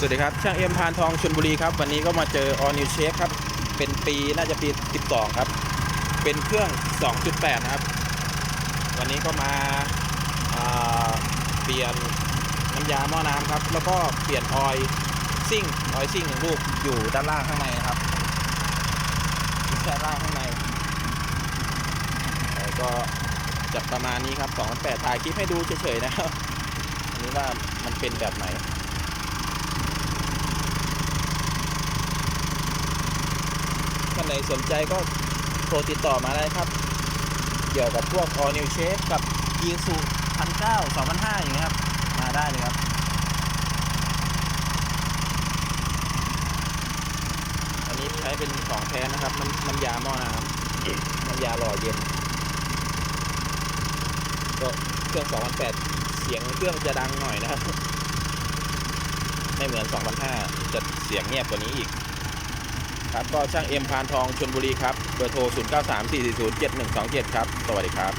สวัสดีครับ ช่างเอ็มพานทองชลบุรีครับ วันนี้ก็มาเจอ All New Shape ครับ เป็นปีน่าจะปี 12 ครับ เป็นเครื่อง 2.8 นะครับ วันนี้ก็มาาเปลี่ยนน้ำยาหม้อน้ำครับ แล้วก็เปลี่ยนออยซิ่งออยล์ซิ่งหนึ่งลูกอยู่ด้านล่างข้างในครับด้านล่างข้างในแล้วก็จะประมาณนี้ครับ2.8ถ่ายคลิปให้ดูเฉยๆนะครับ อันนี้ว่ามันเป็นแบบไหน ท่านไหนสนใจก็โทรติดต่อมาได้ครับ เกี่ยวกับพวก all new shape กับ e s u พันเก้าสองพันห้าอย่างเงี้ยครับ มาได้เลยครับอันนี้ใช้เป็นของแท้นะครับน้ำน้ำยาหม้อน้ำน้ำยาหล่อเย็นก็เครื่อง2008เสียงเครื่องจะดังหน่อยนะครับ ไม่เหมือน2005จะเสียงเงียบกว่านี้อีก ครับก็ช่างเอ็มพานทองชนบุรีครับเบอร์โทร 0934407127 ครับ สวัสดีครับ